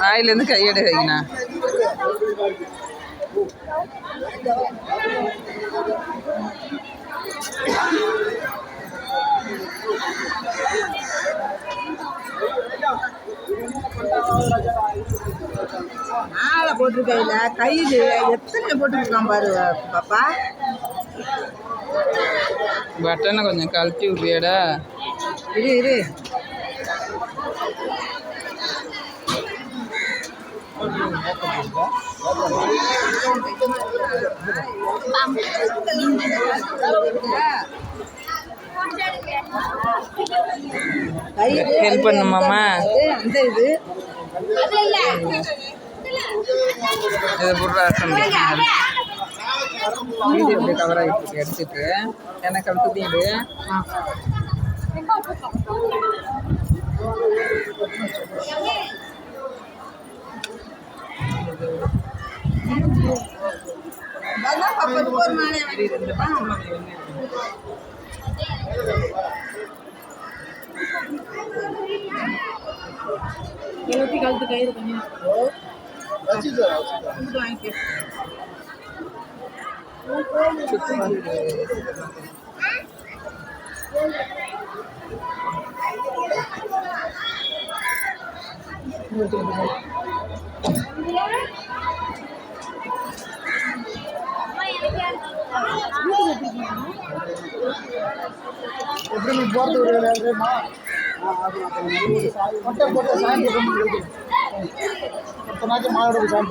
வாயிலேருந்து கையெடு கைங்கண்ணா ஆளை போட்டிருக்கையில கையில் எத்தனை போட்டிருக்கான் பாரு பாப்பா? பட்டனை கொஞ்சம் கழட்டி விட்றியாடா. இரு இரு. பண்ணுமாம்மா? அது அந்த இது. இதை போடுற தம்பி வீடு இப்படி கவர் ஆகிட்டு எடுத்துட்டு. எனக்கு கழுத்து இது எழுபத்தி கழுத்து கயிறு கொஞ்சம் வாங்கிக்க. எப்படி நீ போகிறது விடுறேம்மா கொட்டை போட்டு சாயம் போட்டு மாடோட சாயம்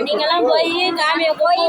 நீங்கெல்லாம் போய் காமிய போய்